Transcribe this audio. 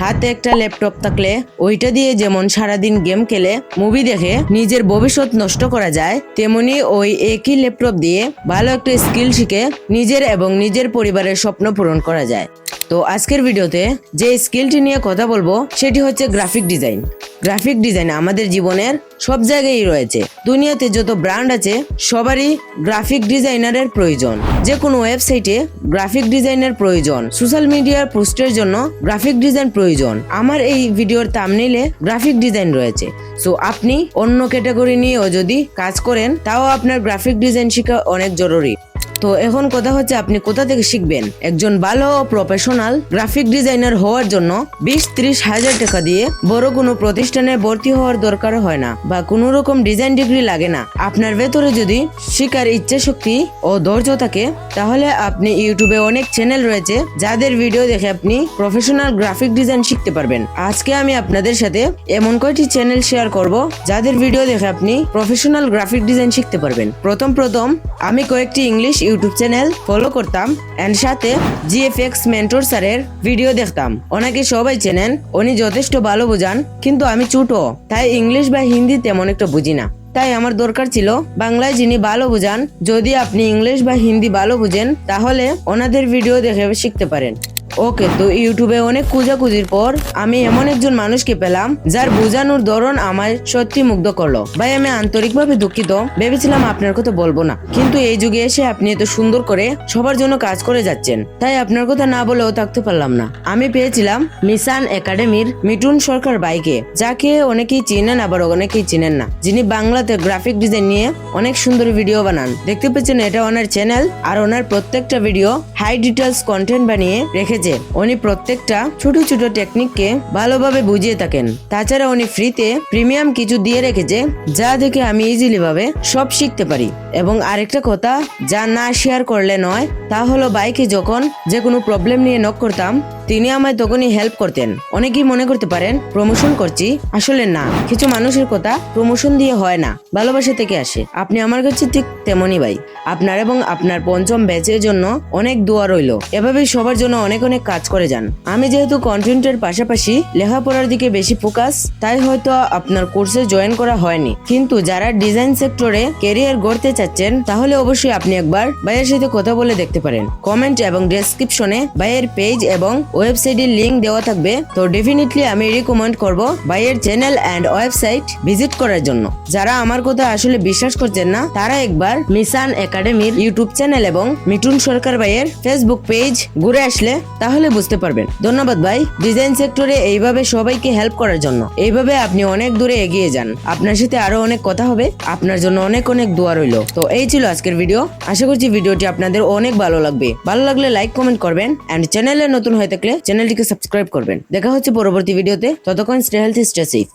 হাতে একটা ল্যাপটপ থাকলে ওইটা দিয়ে যেমন সারাদিন গেম খেলে মুভি দেখে নিজের ভবিষ্যৎ নষ্ট করা যায়, তেমনি ওই একই ল্যাপটপ দিয়ে ভালো একটা স্কিল শিখে নিজের এবং নিজের পরিবারের স্বপ্ন পূরণ করা যায়। তো আজকের ভিডিওতে যে স্কিলটি নিয়ে কথা বলব, সেটি হচ্ছে গ্রাফিক ডিজাইন গ্রাফিক ডিজাইন আমাদের জীবনের সব জায়গায় রয়েছে। দুনিয়াতে যত ব্র্যান্ড আছে, সবারই গ্রাফিক ডিজাইনারের প্রয়োজন। যে কোনো ওয়েবসাইটে গ্রাফিক ডিজাইনের প্রয়োজন। সোশ্যাল মিডিয়ার পোস্টের জন্য গ্রাফিক ডিজাইন প্রয়োজন। আমার এই ভিডিওর থাম্বনেইলে গ্রাফিক ডিজাইন রয়েছে। সো আপনি অন্য ক্যাটাগরি নিয়েও যদি কাজ করেন, তাও আপনার গ্রাফিক ডিজাইন শেখা অনেক জরুরি। তো এখন কথা হচ্ছে আপনি কোথা থেকে শিখবেন? একজন ভালো প্রফেশনাল গ্রাফিক ডিজাইনার হওয়ার জন্য বিশ ত্রিশ হাজার টাকা দিয়ে বড় কোনো প্রতিষ্ঠানে ভর্তি হওয়ার দরকার হয় না বা কোনো রকম ডিজাইন ডিগ্রি লাগে না। আপনার ভেতরে যদি শিকার ইচ্ছা শক্তি ও ধৈর্য থাকে, তাহলে আপনি ইউটিউবে অনেক চ্যানেল রয়েছে যাদের ভিডিও দেখে আপনি প্রফেশনাল গ্রাফিক ডিজাইন শিখতে পারবেন। আজকে আমি আপনাদের সাথে এমন কয়টি চ্যানেল শেয়ার করব যাদের ভিডিও দেখে আপনি প্রফেশনাল গ্রাফিক ডিজাইন শিখতে পারবেন। প্রথম প্রথম আমি কয়েকটি ইংলিশ ইউটিউব চ্যানেল ফলো করতাম এন্ড সাথে জিএফএক্স মেন্টর স্যারের ভিডিও দেখতাম। ওনাকে সবাই চেনেন, উনি যথেষ্ট ভালো বোঝান, কিন্তু আমি ছোটো, তাই ইংলিশ বা হিন্দি তেমন একটা বুঝি না। তাই আমার দরকার ছিল বাংলায় যিনি ভালো বোঝান, যদি আপনি ইংলিশ বা হিন্দি ভালো বুঝেন, তাহলে ওনাদের ভিডিও দেখে শিখতে পারেন। ওকে তো ইউটিউবে অনেক খুঁজাখুঁজির পর আমি এমন একজন মানুষকে পেলাম, যার বোঝানোর ধরন আমার সত্যি মুগ্ধ করল। ভাই, আমি আন্তরিকভাবে দুঃখিত। ভেবেছিলাম আপনার কথা বলব না। কিন্তু এই যুগে এসে আপনি এত সুন্দর করে সবার জন্য কাজ করে যাচ্ছেন। তাই আপনার কথা না বলেও থাকতে পারলাম না। আমি পেয়েছিলাম মিসান একাডেমির মিটুন সরকার বাইকে যাকে অনেকেই চিনেন আবার অনেকেই চিনেন না। যিনি বাংলাতে গ্রাফিক ডিজাইন নিয়ে অনেক সুন্দর ভিডিও বানান। দেখতে পেয়েছেন এটা ওনার চ্যানেল আর ওনার প্রত্যেকটা ভিডিও হাই ডিটেলস কন্টেন্ট বানিয়ে রেখেছে। উনি প্রত্যেকটা ছোট ছোট টেকনিককে ভালোভাবে বুঝিয়ে থাকেন। তাছাড়া উনি ফ্রিতে প্রিমিয়াম কিছু দিয়ে রেখেছে যা দেখে আমি ইজিলি ভাবে সব শিখতে পারি। এবং আরেকটা কথা, যা না শেয়ার করলে নয়, তা হলো বাইকে যখন যে কোনো প্রবলেম নিয়ে নক করতাম, তিনি আমায় তখনই হেল্প করতেন। অনেকেই মনে করতে পারেন প্রমোশন করছি? আসলে না। কিছু মানুষের কথা প্রমোশন দিয়ে হয় না। ভালোবাসা থেকে আসে। আপনি আমার কাছে ঠিক তেমনই ভাই। আপনার এবং আপনার পঞ্চম ব্যাচের জন্য অনেক দোয়া রইল। এভাবেই সবার জন্য অনেক অনেক কাজ করে যান। আমি যেহেতু কন্টেন্টের পাশাপাশি লেখাপড়ার দিকে বেশি ফোকাস তাই হয়তো আপনার কোর্সে জয়েন করা হয়নি। কিন্তু যারা ডিজাইন সেক্টরে ক্যারিয়ার গড়তে চাচ্ছেন, তাহলে অবশ্যই আপনি একবার ভাইয়ের সাথে কথা বলে দেখতে পারেন। কমেন্ট এবং ডেসক্রিপশনে ভাইয়ের পেজ এবং ওয়েবসাইটের লিঙ্ক দেওয়া থাকবে। তো ডেফিনেটলি আমি রিকমেন্ড করব ভাইয়ের চ্যানেল অ্যান্ড ওয়েবসাইট ভিজিট করার জন্য। যারা আমার কথা আসলে বিশ্বাস করছেন না, তারা একবার মিসান একাডেমির ইউটিউব চ্যানেল এবং মিটুন সরকার ভাইয়ের ফেসবুক পেজ ঘুরে আসলে তাহলে বুঝতে পারবেন। ধন্যবাদ ভাই। ডিজাইন সেক্টরে এইভাবে সবাইকে হেল্প করার জন্য। এইভাবে আপনি অনেক দূরে এগিয়ে যান। আপনার সাথে আরও অনেক কথা হবে। আপনার জন্য অনেক অনেক দোয়া রইল। তো এই ছিল আজকের ভিডিও আশা করছি ভিডিওটি আপনাদের অনেক ভালো লাগবে। ভালো লাগলে লাইক কমেন্ট করবেন এন্ড চ্যানেলে নতুন হয়ে থাকলে চ্যানেলটিকে সাবস্ক্রাইব করবেন। দেখা হচ্ছে পরবর্তী ভিডিওতে ততক্ষণ স্টে হেলথ স্টে সেফ